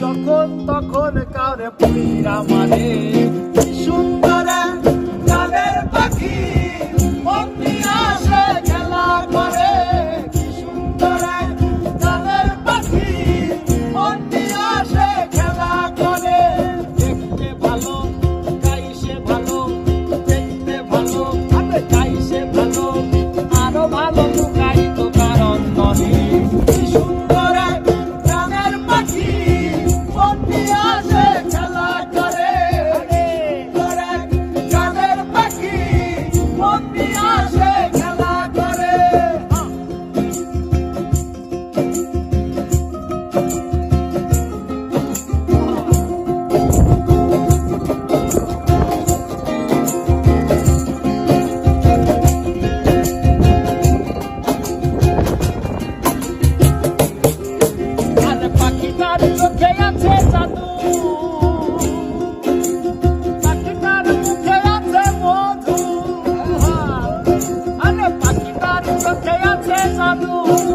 যখন তখন কারে পুরা মানে? সুন্দর কালের পাখি। Porque eu te adoro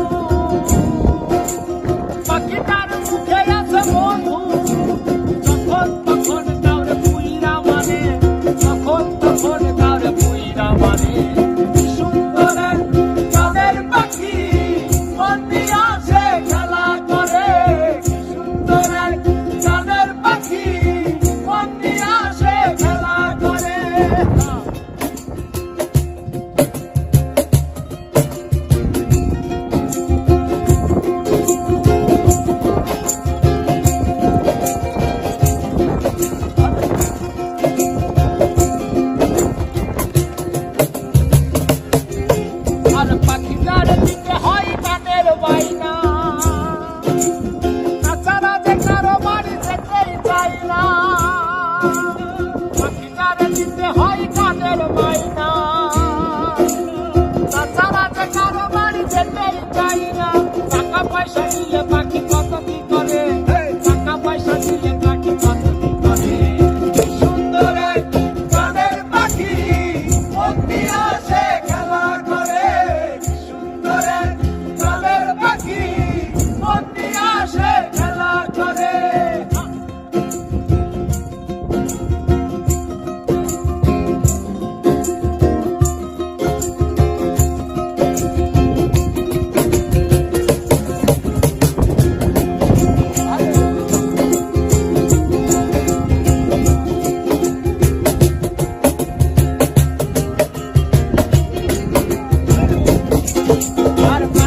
পাই না নাচারা যে কারও বাড়ি যেতেই চাই না পাখিটারে দিতে হয় কাদের মাইনা। নাচারা যে কারও বাড়ি যেতেই চাই না টাকা পয়সা নিয়ে Spotify.